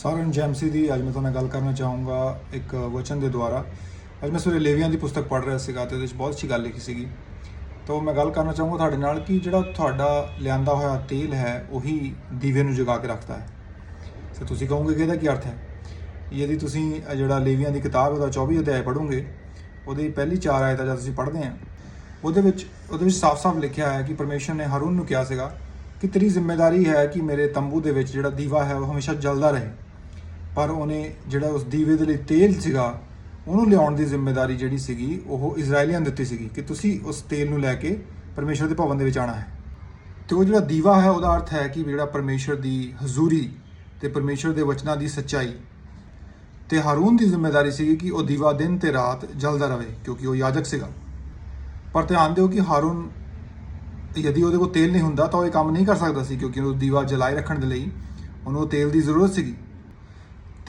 ਸਾਰਿਆਂ ਨੂੰ ਜੈਮਸੀ ਦੀ ਅੱਜ ਮੈਂ ਤੁਹਾਨੂੰ ਗੱਲ ਕਰਨਾ ਚਾਹੂੰਗਾ ਇੱਕ ਵਚਨ ਦੇ ਦੁਆਰਾ। ਅੱਜ ਮੈਂ ਸਵੇਰੇ ਲੇਵੀਆਂ ਦੀ ਪੁਸਤਕ ਪੜ੍ਹ ਰਿਹਾ ਸੀਗਾ ਤੇ ਉਹਦੇ ਵਿੱਚ ਬਹੁਤ ਅੱਛੀ ਗੱਲ ਲਿਖੀ ਸੀਗੀ। ਤਾਂ ਮੈਂ ਗੱਲ ਕਰਨਾ ਚਾਹੂੰਗਾ ਤੁਹਾਡੇ ਨਾਲ ਕਿ ਜਿਹੜਾ ਤੁਹਾਡਾ ਲਿਆਂਦਾ ਹੋਇਆ ਤੇਲ ਹੈ, ਉਹੀ ਦੀਵੇ ਨੂੰ ਜਗਾ ਕੇ ਰੱਖਦਾ ਹੈ। ਤੇ ਤੁਸੀਂ ਕਹੋਗੇ ਕਿ ਇਹਦਾ ਕੀ ਅਰਥ ਹੈ? ਯਦि ਤੁਸੀਂ ਜਿਹੜਾ ਲੇਵੀਆਂ ਦੀ ਕਿਤਾਬ ਉਹਦਾ 24 ਅਧਿਆਇ ਪੜੋਗੇ ਉਹਦੀ ਪਹਿਲੀ ਚਾਰ ਆਇਤਾਂ ਜਦ ਤੁਸੀਂ ਪੜ੍ਹਦੇ ਆ, ਉਹਦੇ ਵਿੱਚ ਉਹਦੇ ਵਿੱਚ ਸਾਫ਼-ਸਾਫ਼ ਲਿਖਿਆ ਹੈ ਕਿ ਪਰਮੇਸ਼ਰ ਨੇ ਹਾਰੂਨ ਨੂੰ ਕਿਹਾ ਸੀਗਾ ਕਿ ਤੇਰੀ ਜ਼ਿੰਮੇਵਾਰੀ ਹੈ ਕਿ ਮੇਰੇ ਤੰਬੂ ਦੇ ਵਿੱਚ ਜਿਹੜਾ ਦੀਵਾ ਹੈ, ਉਹ ਹਮੇਸ਼ਾ ਜਲਦਾ ਰਹੇ। ਪਰ ਉਹਨੇ ਜਿਹੜਾ ਉਸ ਦੀਵੇ ਦੇ ਲਈ ਤੇਲ ਸੀਗਾ, ਉਹਨੂੰ ਲਿਆਉਣ ਦੀ ਜ਼ਿੰਮੇਵਾਰੀ ਜਿਹੜੀ ਸੀਗੀ, ਉਹ ਇਜ਼ਰਾਈਲੀਆਂ ਦਿੱਤੀ ਸੀਗੀ ਕਿ ਤੁਸੀਂ ਉਸ ਤੇਲ ਨੂੰ ਲੈ ਕੇ ਪਰਮੇਸ਼ਰ ਦੇ ਭਵਨ ਦੇ ਵਿੱਚ ਆਣਾ ਹੈ। ਤੇ ਉਹ ਜਿਹੜਾ ਦੀਵਾ ਹੈ, ਉਹਦਾ ਅਰਥ ਹੈ ਕਿ ਜਿਹੜਾ ਪਰਮੇਸ਼ਰ ਦੀ ਹਜ਼ੂਰੀ ਤੇ ਪਰਮੇਸ਼ਰ ਦੇ ਵਚਨਾਂ ਦੀ ਸੱਚਾਈ ਤੇ ਹਾਰੂਨ ਦੀ ਜ਼ਿੰਮੇਵਾਰੀ ਸੀਗੀ ਕਿ ਉਹ ਦੀਵਾ ਦਿਨ ਤੇ ਰਾਤ ਜਲਦਾ ਰਹੇ, ਕਿਉਂਕਿ ਉਹ ਯਾਜਕ ਸੀਗਾ। ਪਰ ਧਿਆਨ ਦਿਓ ਕਿ ਹਾਰੂਨ ਯਦੀ ਉਹਦੇ ਕੋਲ ਤੇਲ ਨਹੀਂ ਹੁੰਦਾ, ਤਾਂ ਉਹ ਇਹ ਕੰਮ ਨਹੀਂ ਕਰ ਸਕਦਾ ਸੀ, ਕਿਉਂਕਿ ਉਹ ਦੀਵਾ ਜਲਾਏ ਰੱਖਣ ਦੇ ਲਈ ਉਹਨੂੰ ਉਹ ਤੇਲ ਦੀ ਜ਼ਰੂਰਤ ਸੀਗੀ।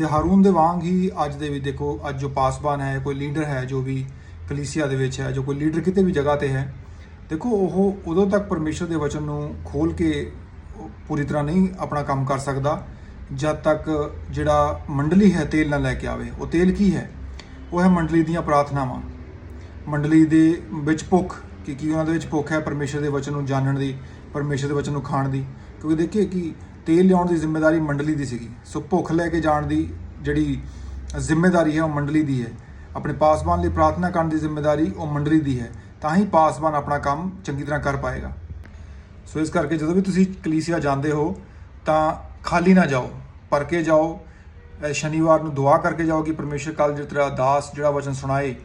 ਤੇ ਹਾਰੂਨ ਦੇ ਵਾਂਗ ਹੀ ਅੱਜ ਦੇ ਵੀ ਦੇਖੋ, ਅੱਜ ਜੋ ਪਾਸਬਾਨ ਹੈ, ਕੋਈ ਲੀਡਰ ਹੈ ਜੋ ਵੀ ਕਲੀਸਿਆ ਦੇ ਵਿੱਚ ਹੈ, ਜੋ ਕੋਈ ਲੀਡਰ ਕਿਤੇ ਵੀ ਜਗ੍ਹਾ ਤੇ ਹੈ, ਦੇਖੋ ਉਹ ਉਦੋਂ ਤੱਕ ਪਰਮੇਸ਼ਰ ਦੇ ਵਚਨ ਨੂੰ ਖੋਲ ਕੇ ਪੂਰੀ ਤਰ੍ਹਾਂ ਨਹੀਂ ਆਪਣਾ ਕੰਮ ਕਰ ਸਕਦਾ, ਜਦ ਤੱਕ ਜਿਹੜਾ ਮੰਡਲੀ ਹੈ ਤੇਲ ਨਾ ਲੈ ਕੇ ਆਵੇ। ਉਹ ਤੇਲ ਕੀ ਹੈ? ਉਹ ਹੈ ਮੰਡਲੀ ਦੀਆਂ ਪ੍ਰਾਰਥਨਾਵਾਂ। ਮੰਡਲੀ ਦੇ ਵਿੱਚ ਭੁੱਖ, ਕਿ ਕੀ ਉਹਨਾਂ ਦੇ ਵਿੱਚ ਭੁੱਖ ਹੈ ਪਰਮੇਸ਼ਰ ਦੇ ਵਚਨ ਨੂੰ ਜਾਣਨ ਦੀ, ਪਰਮੇਸ਼ਰ ਦੇ ਵਚਨ ਨੂੰ ਖਾਣ ਦੀ। ਕਿਉਂਕਿ ਦੇਖੀਏ ਕਿ ਤੇਲ ਲਿਆਉਣ ਦੀ ਜ਼ਿੰਮੇਵਾਰੀ ਮੰਡਲੀ ਦੀ ਸੀਗੀ। ਸੋ ਭੁੱਖ ਲੈ ਕੇ ਜਾਣ ਦੀ ਜਿਹੜੀ ਜ਼ਿੰਮੇਵਾਰੀ ਹੈ, ਉਹ ਮੰਡਲੀ ਦੀ ਹੈ। ਆਪਣੇ ਪਾਸਵਾਨ ਲਈ ਪ੍ਰਾਰਥਨਾ ਕਰਨ ਦੀ ਜ਼ਿੰਮੇਵਾਰੀ ਉਹ ਮੰਡਲੀ ਦੀ ਹੈ। ਤਾਂ ਹੀ ਪਾਸਵਾਨ ਆਪਣਾ ਕੰਮ ਚੰਗੀ ਤਰ੍ਹਾਂ ਕਰ ਪਾਏਗਾ। ਸੋ ਇਸ ਕਰਕੇ ਜਦੋਂ ਵੀ ਤੁਸੀਂ ਕਲੀਸਿਆ ਜਾਂਦੇ ਹੋ, ਤਾਂ ਖਾਲੀ ਨਾ ਜਾਓ ਭਰ ਕੇ ਜਾਓ ਸ਼ਨੀਵਾਰ ਨੂੰ ਦੁਆ ਕਰਕੇ ਜਾਓ ਕਿ ਪਰਮੇਸ਼ਰ ਕੱਲ ਜਿਹੜਾ ਤੇਰਾ ਦਾਸ ਜਿਹੜਾ ਵਚਨ ਸੁਣਾਏ,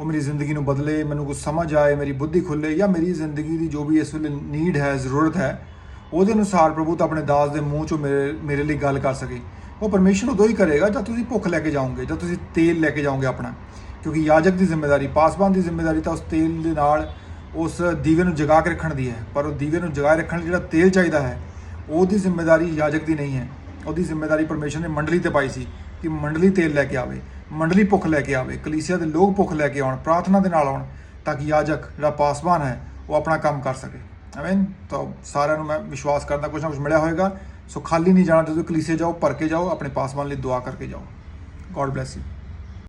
ਉਹ ਮੇਰੀ ਜ਼ਿੰਦਗੀ ਨੂੰ ਬਦਲੇ, ਮੈਨੂੰ ਕੁਝ ਸਮਝ ਆਏ, ਮੇਰੀ ਬੁੱਧੀ ਖੁੱਲੇ ਜਾਂ ਮੇਰੀ ਜ਼ਿੰਦਗੀ ਦੀ ਜੋ ਵੀ ਇਸ ਵੇਲੇ ਨੀਡ ਹੈ, ਜ਼ਰੂਰਤ ਹੈ ਉਹਦੇ ਅਨੁਸਾਰ ਪ੍ਰਭੂ ਤਾਂ ਆਪਣੇ ਦਾਸ ਦੇ ਮੂੰਹ ਚੋਂ ਮੇਰੇ ਮੇਰੇ ਲਈ ਗੱਲ ਕਰ ਸਕੇ। ਉਹ ਪਰਮੇਸ਼ਰ ਉਦੋਂ ਹੀ ਕਰੇਗਾ ਜਦ ਤੁਸੀਂ ਭੁੱਖ ਲੈ ਕੇ ਜਾਓਗੇ, ਜਦ ਤੁਸੀਂ ਤੇਲ ਲੈ ਕੇ ਜਾਓਗੇ ਆਪਣਾ। ਕਿਉਂਕਿ ਯਾਜਕ ਦੀ ਜ਼ਿੰਮੇਵਾਰੀ ਪਾਸਬਾਨ ਦੀ ਜ਼ਿੰਮੇਵਾਰੀ ਤਾਂ ਉਸ ਤੇਲ ਦੇ ਨਾਲ ਉਸ ਦੀਵੇ ਨੂੰ ਜਗਾ ਕੇ ਰੱਖਣ ਦੀ ਹੈ। ਪਰ ਉਹ ਦੀਵੇ ਨੂੰ ਜਗਾਏ ਰੱਖਣ ਲਈ ਜਿਹੜਾ ਤੇਲ ਚਾਹੀਦਾ ਹੈ, ਉਹਦੀ ਜ਼ਿੰਮੇਵਾਰੀ ਯਾਜਕ ਦੀ ਨਹੀਂ ਹੈ। ਉਹਦੀ ਜ਼ਿੰਮੇਵਾਰੀ ਪਰਮੇਸ਼ਰ ਨੇ ਮੰਡਲੀ ਤੇ ਪਾਈ ਸੀ ਕਿ ਮੰਡਲੀ ਤੇਲ ਲੈ ਕੇ ਆਵੇ, ਮੰਡਲੀ ਭੁੱਖ ਲੈ ਕੇ ਆਵੇ, ਕਲੀਸਿਆ ਦੇ ਲੋਕ ਭੁੱਖ ਲੈ ਕੇ ਆਉਣ, ਪ੍ਰਾਰਥਨਾ ਦੇ ਨਾਲ ਆਉਣ, ਤਾਂ ਕਿ ਯਾਜਕ ਜਿਹੜਾ ਪਾਸਬਾਨ ਹੈ, ਉਹ ਆਪਣਾ ਕੰਮ ਕਰ ਸਕੇ। ਐਵੇਂ, ਤਾਂ ਸਾਰਿਆਂ ਨੂੰ ਮੈਂ ਵਿਸ਼ਵਾਸ ਕਰਦਾ ਕੁਝ ਨਾ ਕੁਝ ਮਿਲਿਆ ਹੋਵੇਗਾ ਸੋ ਖਾਲੀ ਨਹੀਂ ਜਾਣਾ, ਜਦੋਂ ਕਲੀਸੇ ਜਾਓ, ਭਰ ਕੇ ਜਾਓ, ਆਪਣੇ ਪਾਸਬਾਨ ਲਈ ਦੁਆ ਕਰਕੇ ਜਾਓ। God bless you